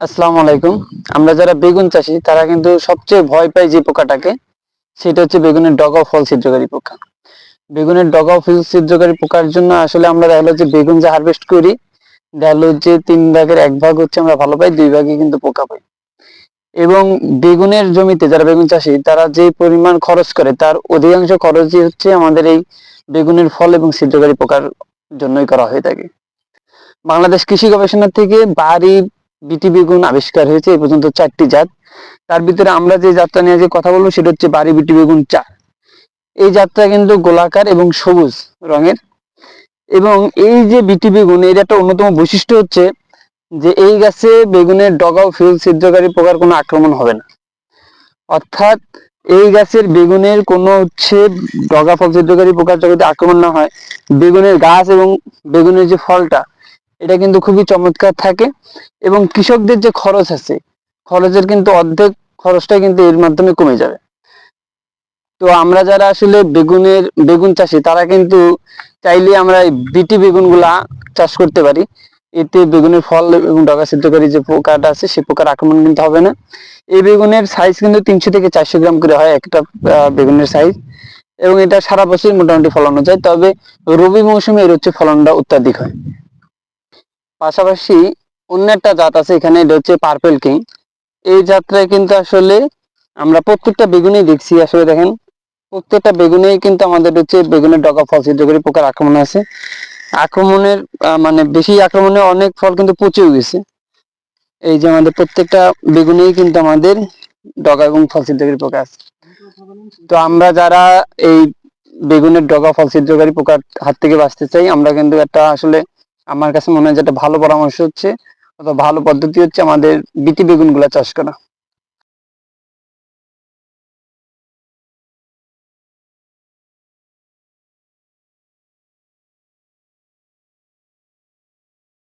আসসালামু আলাইকুম। আমরা যারা বেগুন চাষি, তারা কিন্তু সবচেয়ে ভয় পাই যে পোকাটাকে। সেটা হচ্ছে বেগুনের ডগা ফল ছিদ্রকারী পোকা। বেগুনের ডগা ফল ছিদ্রকারী পোকার জন্য আসলে আমরা যে বেগুন হারভেস্ট করি যে তিন ভাগের এক ভাগ হচ্ছে আমরা ভালো পাই, দুই ভাগে কিন্তু পোকা পাই। এবং বেগুনের জমিতে যারা বেগুন চাষি, তারা যে পরিমাণ খরচ করে, তার অধিকাংশ খরচই হচ্ছে আমাদের এই বেগুনের ফল এবং ছিদ্রকারী পোকার জন্যই করা হয়ে থাকে। বাংলাদেশ কৃষি গবেষণা থেকে বাড়ি বিটি বেগুন আবিষ্কার হয়েছে, এই পর্যন্ত চারটি জাত। তার ভিতরে আমরা যে জাতটা নিয়ে যে কথা বলব, সেটা হচ্ছে বাড়ি বিটি বেগুন চা এই জাতটা কিন্তু গোলাকার এবং সবুজ রঙের। এবং এই যে বিটি বেগুন এর একটা অন্যতম বৈশিষ্ট্য হচ্ছে যে এই গাছে বেগুনের ডগা ও ফিল, ছিদ্রকারী পোকার কোনো আক্রমণ হবে না। অর্থাৎ এই গাছের বেগুনের কোনো হচ্ছে ডগা, ফল, ছিদ্রকারী পোকার যদি আক্রমণ না হয়। বেগুনের গাছ এবং বেগুনের যে ফলটা এটা কিন্তু খুবই চমৎকার থাকে এবং কৃষকদের যে খরচ আছে, খরচের কিন্তু অর্ধেক খরচটা কিন্তু এর মাধ্যমে কমে যাবে। তো আমরা যারা আসলে বেগুনের, বেগুন চাষি, তারা কিন্তু চাইলে আমরা বিটি বেগুনগুলা চাষ করতে পারি। এতে বেগুনের ফল এবং ডগা সিদ্ধকারী যে পোকাটা আছে সেই পোকার আক্রমণ কিন্তু হবে না। এই বেগুনের সাইজ কিন্তু তিনশো থেকে চারশো গ্রাম করে হয় একটা বেগুনের সাইজ এবং এটা সারা বছর মোটামুটি ফলানো যায়। তবে রবি মৌসুমে এর হচ্ছে ফলনটা অত্যাধিক হয়। পাশাপাশি অন্য একটা জাত আছে, এখানে এটা হচ্ছে পার্পেল কিং এই জাতটায় কিন্তু আসলে আমরা প্রত্যেকটা বেগুনেই দেখছি, আসলে দেখেন, প্রত্যেকটা বেগুনেই কিন্তু আমাদের হচ্ছে বেগুনের ডগা ফল ছিদ্রকারী পোকার আক্রমণ আছে। আক্রমণের মানে বেশি আক্রমণে অনেক ফল কিন্তু পচেও গেছে। এই যে আমাদের প্রত্যেকটা বেগুনেই কিন্তু আমাদের ডগা এবং ফল ছিদ্রকারী পোকা আছে। তো আমরা যারা এই বেগুনের ডগা ফল ছিদ্রকারী পোকার হাত থেকে বাঁচতে চাই, আমরা কিন্তু একটা আসলে আমার কাছে মনে হয় যেটা ভালো পরামর্শ হচ্ছে, অথবা ভালো পদ্ধতি হচ্ছে আমাদের বিটি বেগুনগুলা চাষ করা।